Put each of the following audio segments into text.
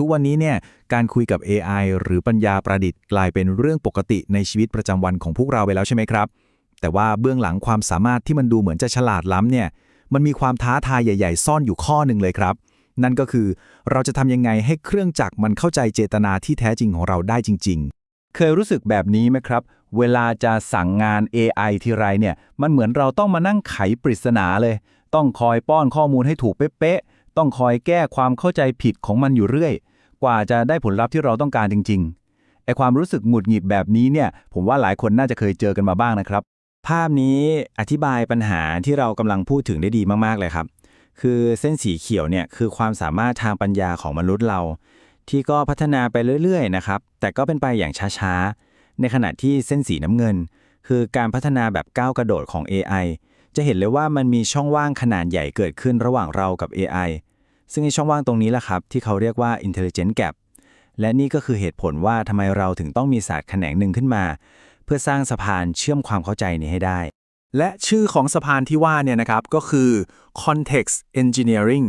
ทุกวันนี้เนี่ยการคุยกับ AI หรือปัญญาประดิษฐ์กลายเป็นเรื่องปกติในชีวิตประจำวันของพวกเราไปแล้วใช่ไหมครับ แต่ว่าเบื้องหลังความสามารถที่มันดูเหมือนจะฉลาดล้ำเนี่ยมันมีความท้าทายใหญ่ ๆ ซ่อนอยู่ข้อหนึ่งเลยครับ นั่นก็คือเราจะทำยังไงให้เครื่องจักรมันเข้าใจเจตนาที่แท้จริงของเราได้จริง ๆเคยรู้สึกแบบนี้ไหมครับ เวลาจะสั่งงาน AI ทีไรเนี่ย มันเหมือนเราต้องมานั่งไขปริศนาเลย ต้องคอยป้อนข้อมูลให้ถูกเป๊ะๆ ต้องคอยแก้ความเข้าใจผิดของมันอยู่เรื่อย กว่าจะได้ผลลัพธ์ที่เราต้องการจริงๆไอความรู้สึกหงุดหงิดแบบนี้เนี่ย ผมว่าหลายคนน่าจะเคยเจอกันมาบ้างนะครับ ภาพนี้อธิบายปัญหาที่เรากำลังพูดถึงได้ดีมากๆเลยครับ คือเส้นสีเขียวเนี่ยคือความสามารถทางปัญญาของมนุษย์เรา ที่ก็พัฒนาไปเรื่อยๆนะครับแต่ก็เป็นไปอย่างช้าๆในขณะที่เส้นสีน้ำเงิน คือการพัฒนาแบบก้าวกระโดดของ AI จะเห็นเลยว่ามันมีช่องว่างขนาดใหญ่เกิดขึ้นระหว่างเรากับ AI ซึ่งในช่องว่างตรงนี้แหละครับ ที่เขาเรียกว่า intelligence gap และนี่ก็คือเหตุผลว่าทำไมเราถึงต้องมีศาสตร์แขนงหนึ่งขึ้นมา เพื่อสร้างสะพานเชื่อมความเข้าใจนี้ให้ได้ และชื่อของสะพานที่ว่าเนี่ยนะครับก็คือ context engineering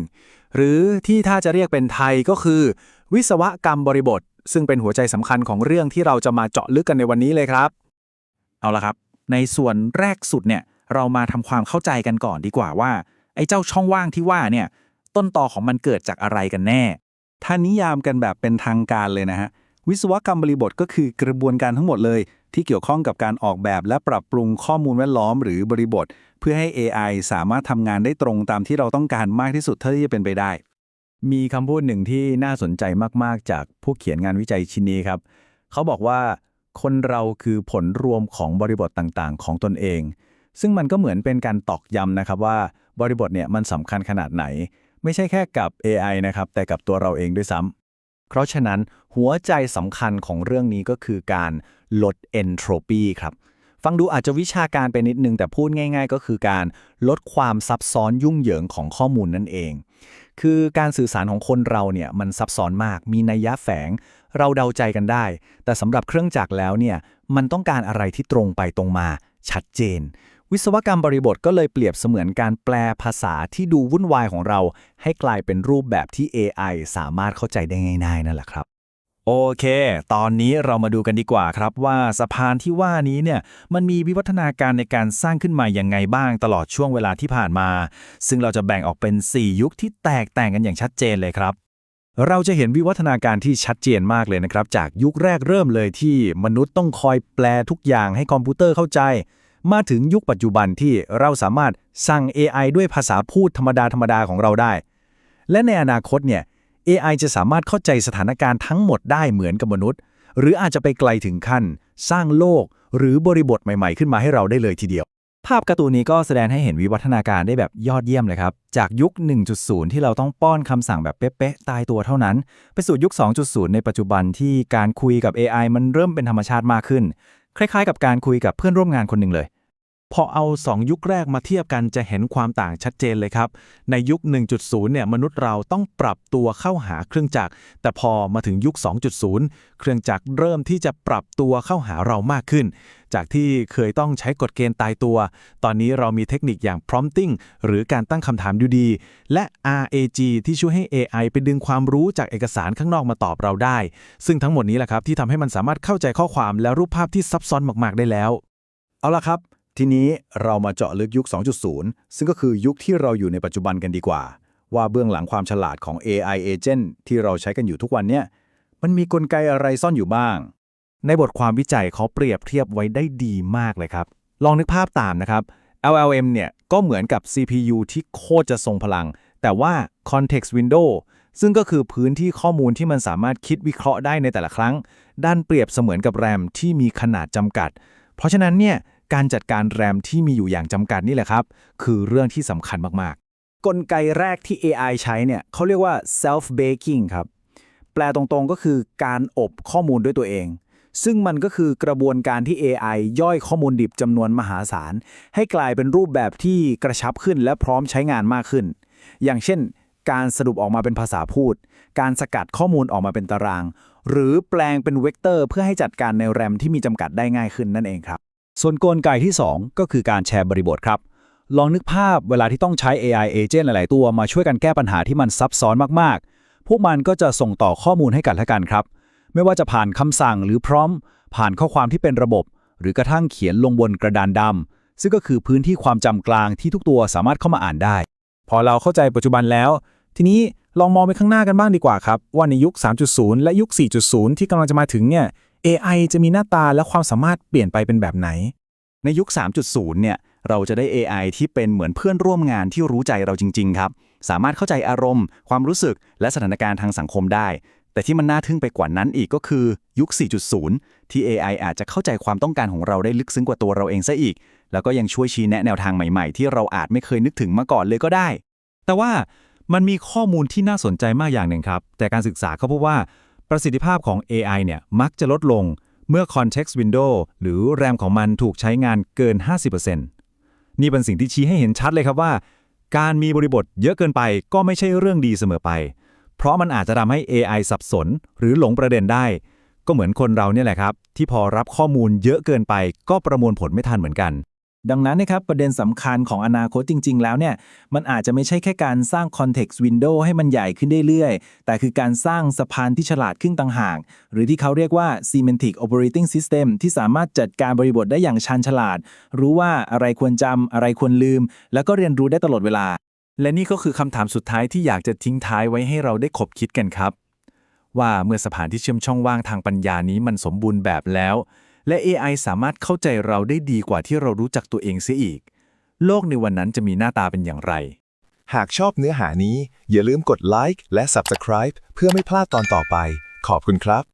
หรือที่ถ้าจะเรียกเป็นไทยก็คือ วิศวกรรมบริบท ซึ่งเป็นหัวใจสำคัญของเรื่องที่เราจะมาเจาะลึกกันในวันนี้เลยครับ เอาละครับ ในส่วนแรกสุดเนี่ยเรามาทำความเข้าใจกันก่อนดีกว่าว่าไอ้เจ้าช่องว่างที่ว่าเนี่ย ต้นตอของมันเกิดจากอะไรกันแน่ ถ้านิยามกันแบบเป็นทางการเลยนะฮะ วิศวกรรมบริบทก็คือกระบวนการทั้งหมดเลย ที่เกี่ยวข้องกับการออกแบบและปรับปรุงข้อมูลแวดล้อมหรือบริบท เพื่อให้ AI สามารถทำงานได้ตรงตามที่เราต้องการมากที่สุดเท่าที่จะเป็นไปได้ มีคำพูดหนึ่งที่น่าสนใจมากๆ จากผู้เขียนงานวิจัยชิ้นนี้ครับ เขาบอกว่า คนเราคือผลรวมของบริบทต่างๆ ของตนเองซึ่งมันก็เหมือนเป็นการตอกย้ำนะครับว่าบริบทเนี่ยมันสำคัญขนาดไหน ไม่ใช่แค่กับ AI นะครับ แต่กับตัวเราเองด้วยซ้ำเพราะฉะนั้นหัวใจสำคัญของเรื่องนี้ก็คือการลด entropy ครับฟังดูอาจจะวิชาการไปนิดนึงแต่พูดง่าย ๆ ก็คือการลดความซับซ้อนยุ่งเหยิงของข้อมูลนั่นเอง คือการสื่อสารของคนเราเนี่ยมันซับซ้อนมาก มีนัยยะแฝง เราเดาใจกันได้ แต่สำหรับเครื่องจักรแล้วเนี่ยมันต้องการอะไรที่ตรงไปตรงมาชัดเจน วิศวกรรมบริบทก็เลยเปรียบเสมือนการแปลภาษาที่ดูวุ่นวายของเรา ให้กลายเป็นรูปแบบที่ AI สามารถเข้าใจได้ง่ายๆนั่นแหละครับ โอเค ตอนนี้เรามาดูกันดีกว่าครับว่าสะพานที่ว่านี้เนี่ยมันมีวิวัฒนาการในการสร้างขึ้นมาอย่างไงบ้างตลอดช่วงเวลาที่ผ่านมา ซึ่งเราจะแบ่งออกเป็น 4 ยุคที่แตกต่างกันอย่างชัดเจนเลยครับเราจะเห็นวิวัฒนาการที่ชัดเจนมากเลยนะครับ จากยุคแรกเริ่มเลยที่มนุษย์ต้องคอยแปลทุกอย่างให้คอมพิวเตอร์เข้าใจ มาถึงยุคปัจจุบันที่เราสามารถสั่ง AI ด้วยภาษาพูดธรรมดาธรรมดาของเราได้ และในอนาคตเนี่ย AI จะสามารถเข้าใจสถานการณ์ทั้งหมดได้เหมือนกับมนุษย์ หรืออาจจะไปไกลถึงขั้น สร้างโลก หรือบริบทใหม่ๆ ขึ้นมาให้เราได้เลยทีเดียว ภาพการ์ตูนนี้ก็แสดงให้เห็นวิวัฒนาการได้แบบยอดเยี่ยมเลยครับ จากยุค 1.0 ที่เราต้องป้อนคำสั่งแบบเป๊ะๆตายตัวเท่านั้น ไปสู่ยุค 2.0 ในปัจจุบันที่การคุยกับ AI มันเริ่มเป็นธรรมชาติมากขึ้น คล้ายๆ กับการคุยกับเพื่อนร่วมงานคนหนึ่งเลย พอเอา 2 ยุคแรกมาเทียบกันจะเห็นความต่างชัดเจนเลยครับ ในยุค 1.0 เนี่ยมนุษย์เราต้องปรับตัวเข้าหาเครื่องจักร แต่พอมาถึงยุค 2.0 เครื่องจักรเริ่มที่จะปรับตัวเข้าหาเรามากขึ้น จากที่เคยต้องใช้กฎเกณฑ์ตายตัว ตอนนี้เรามีเทคนิคอย่าง prompting หรือการตั้งคำถามดีๆและ RAG ที่ช่วยให้ AI ไปดึงความรู้จากเอกสารข้างนอกมาตอบเราได้ ซึ่งทั้งหมดนี้แหละครับที่ทำให้มันสามารถเข้าใจข้อความและรูปภาพที่ซับซ้อนมากๆได้แล้ว เอาละครับ ทีนี้เรามาเจาะลึกยุค 2.0 ซึ่งก็คือยุคที่เราอยู่ในปัจจุบันกันดีกว่า ว่าเบื้องหลังความฉลาดของ AI agent ที่เราใช้กันอยู่ทุกวันเนี่ยมันมีกลไกอะไรซ่อนอยู่บ้าง ในบทความวิจัยเขาเปรียบเทียบไว้ได้ดีมากเลยครับ ลองนึกภาพตามนะครับ LLM เนี่ยก็เหมือนกับ CPU ที่โคตรจะทรงพลัง แต่ว่า context window ซึ่งก็คือพื้นที่ข้อมูลที่มันสามารถคิดวิเคราะห์ได้ในแต่ละครั้ง ด้านเปรียบเสมือนกับแรมที่มีขนาดจำกัด เพราะฉะนั้นเนี่ย การจัดการแรมที่มีอยู่อย่างจำกัดนี่แหละครับ คือเรื่องที่สำคัญมากๆ กลไกแรกที่ AI ใช้เนี่ยเขาเรียกว่า self baking ครับ แปลตรงๆก็คือการอบข้อมูลด้วยตัวเอง ซึ่งมันก็คือกระบวนการที่ AI ย่อยข้อมูลดิบจำนวนมหาศาล ให้กลายเป็นรูปแบบที่กระชับขึ้นและพร้อมใช้งานมากขึ้น อย่างเช่น การสรุปออกมาเป็นภาษาพูด การสกัดข้อมูลออกมาเป็นตาราง หรือแปลงเป็นเวกเตอร์ เพื่อให้จัดการในแรมที่มีจำกัดได้ง่ายขึ้นนั่นเองครับ ส่วนกลไกที่ 2 ก็คือการแชร์บริบทครับ ลองนึกภาพเวลาที่ต้องใช้ AI agent หลาย ๆ ตัวมาช่วยกันแก้ปัญหาที่มันซับซ้อนมาก ๆ พวกมันก็จะส่งต่อข้อมูลให้กันและกันครับ ไม่ว่าจะผ่านคำสั่งหรือพร้อม ผ่านข้อความที่เป็นระบบ หรือกระทั่งเขียนลงบนกระดานดำซึ่งก็คือพื้นที่ความจำกลางที่ทุกตัวสามารถเข้ามาอ่านได้ พอเราเข้าใจปัจจุบันแล้ว ทีนี้ลองมองไปข้างหน้ากันบ้างดีกว่าครับว่าในยุค 3.0 และยุค 4.0 ที่กำลังจะมาถึงเนี่ย AI จะมีหน้าตาและความสามารถเปลี่ยนไปเป็นแบบไหน ในยุค 3.0 เนี่ย เราจะได้ AI ที่เป็นเหมือนเพื่อนร่วมงานที่รู้ใจเราจริง ๆ ครับ สามารถเข้าใจอารมณ์ ความรู้สึก และสถานการณ์ทางสังคมได้ แต่ที่มันน่าทึ่งไปกว่านั้นอีกก็คือยุค 4.0 ที่ AI อาจจะเข้าใจความต้องการของเราได้ลึกซึ้งกว่าตัวเราเองซะอีก แล้วก็ยังช่วยชี้แนะแนวทางใหม่ๆ ที่เราอาจไม่เคยนึกถึงมาก่อนเลยก็ได้ แต่ว่ามันมีข้อมูลที่น่าสนใจมากอย่างหนึ่งครับ แต่การศึกษาเขาพบว่า ประสิทธิภาพของ AI เนี่ยมักจะลดลงเมื่อ context window หรือแรมของมันถูกใช้งานเกิน 50%นี่เป็นสิ่งที่ชี้ให้เห็นชัดเลยครับว่า การมีบริบทเยอะเกินไปก็ไม่ใช่เรื่องดีเสมอไป เพราะมันอาจจะทำให้ AI สับสน หรือหลงประเด็นได้ ก็เหมือนคนเราเนี่ยแหละครับ ที่พอรับข้อมูลเยอะเกินไปก็ประมวลผลไม่ทันเหมือนกัน ดังนั้นนะครับประเด็นสำคัญของอนาคตจริง ๆ แล้วเนี่ยมันอาจจะไม่ใช่แค่การสร้าง context window ให้มันใหญ่ขึ้นเรื่อยๆ แต่คือการสร้างสะพานที่ฉลาดขึ้นต่างหาก หรือที่เขาเรียกว่า semantic operating system ที่สามารถจัดการบริบทได้อย่างชันฉลาด รู้ว่าอะไรควรจำอะไรควรลืม แล้วก็เรียนรู้ได้ตลอดเวลา และนี่ก็คือคำถามสุดท้ายที่อยากจะทิ้งท้ายไว้ให้เราได้ขบคิดกันครับ ว่าเมื่อสะพานที่เชื่อมช่องว่างทางปัญญานี้มันสมบูรณ์แบบแล้ว และ AI สามารถเข้าใจเราได้ดีกว่าที่เรารู้จักตัวเองเสียอีก โลกในวันนั้นจะมีหน้าตาเป็นอย่างไร หากชอบเนื้อหานี้ อย่าลืมกดไลค์และ Subscribe เพื่อไม่พลาดตอนต่อไป ขอบคุณครับ